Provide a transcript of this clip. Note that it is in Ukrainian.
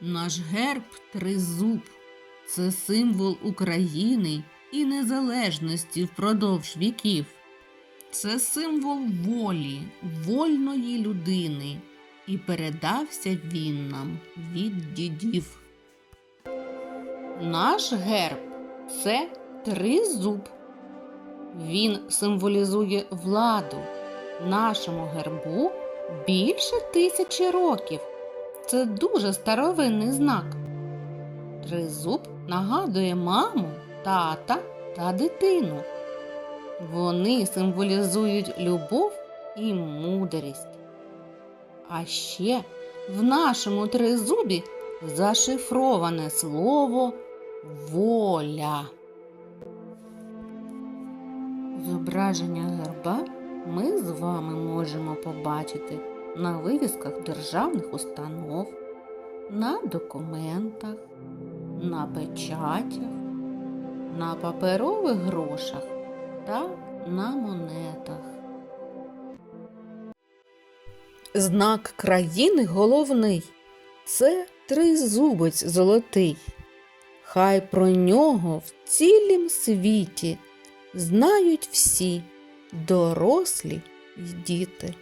Наш герб тризуб. Це символ України і незалежності впродовж віків. Це символ волі, вольної людини, і передався він нам від дідів. Наш герб це тризуб. Він символізує владу. Нашому гербу більше тисячі років. Це дуже старовинний знак. Тризуб нагадує маму, тата та дитину. Вони символізують любов і мудрість. А ще в нашому тризубі зашифроване слово воля. Зображення герба ми з вами можемо побачити на вивісках державних установ, на документах, на печатях, на паперових грошах та на монетах. Знак країни головний це тризубець золотий. Хай про нього в цілім світі знають всі, дорослі й діти.